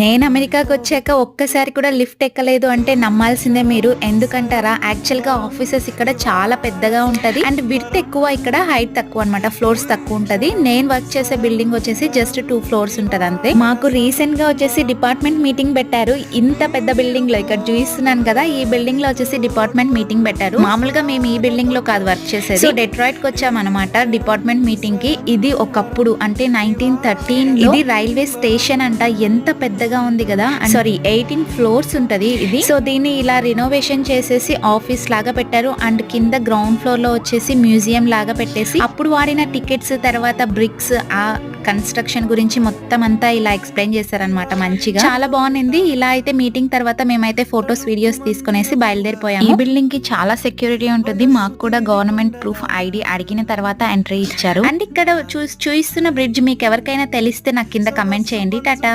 నేను అమెరికాకి వచ్చాక ఒక్కసారి కూడా లిఫ్ట్ ఎక్కలేదు అంటే నమ్మాల్సిందే మీరు. ఎందుకంటారా? యాక్చువల్గా ఆఫీసెస్ ఇక్కడ చాలా పెద్దగా ఉంటది. అండ్ విడ్త్ ఎక్కువ ఇక్కడ హైట్ తక్కువ అనమాట ఫ్లోర్స్ తక్కువ ఉంటది. నేను వర్క్ చేసే బిల్డింగ్ వచ్చేసి జస్ట్ టూ ఫ్లోర్స్ ఉంటది అంతే. మాకు రీసెంట్గా వచ్చేసి డిపార్ట్మెంట్ మీటింగ్ పెట్టారు. ఇంత పెద్ద బిల్డింగ్లో ఇక్కడ చూస్తున్నాను కదా ఈ బిల్డింగ్లో వచ్చేసి డిపార్ట్మెంట్ మీటింగ్ పెట్టారు. మామూలుగా మేము ఈ బిల్డింగ్లో కాదు వర్క్ చేసేది. సో డెట్రాయిట్కి వచ్చామన్నమాట డిపార్ట్మెంట్ మీటింగ్కి ఇది ఒకప్పుడు అంటే నైన్టీన్ థర్టీన్ ఇది రైల్వే స్టేషన్ అంట. ఎంత పెద్దగా ఉంది కదా సారీ ఎయిటీన్ ఫ్లోర్స్ ఉంటది ఇది. సో దీన్ని ఇలా రినోవేషన్ చేసేసి ఆఫీస్ లాగా పెట్టారు. అండ్ కింద గ్రౌండ్ ఫ్లోర్లో వచ్చేసి మ్యూజియం లాగా పెట్టేసి అప్పుడు వాడిన టికెట్స్ తర్వాత బ్రిక్స్ ఆ కన్స్ట్రక్షన్ గురించి మొత్తం అంతా ఇలా ఎక్స్ప్లెయిన్ చేశారనమాట మంచిగా. చాలా బాగుంది. ఇలా అయితే మీటింగ్ తర్వాత మేమైతే ఫొటోస్ వీడియోస్ తీసుకునేసి బయలుదేరిపోయాము. ఈ బిల్డింగ్కి చాలా సెక్యూరిటీ ఉంటుంది. మాకు కూడా గవర్నమెంట్ ప్రూఫ్ ఐడి అడిగిన తర్వాత ఎంట్రీ ఇచ్చారు. అండ్ ఇక్కడ చూ చూపిస్తున్న బ్రిడ్జ్ మీకు ఎవరికైనా తెలిస్తే నాకు కింద కమెంట్ చేయండి. టాటా.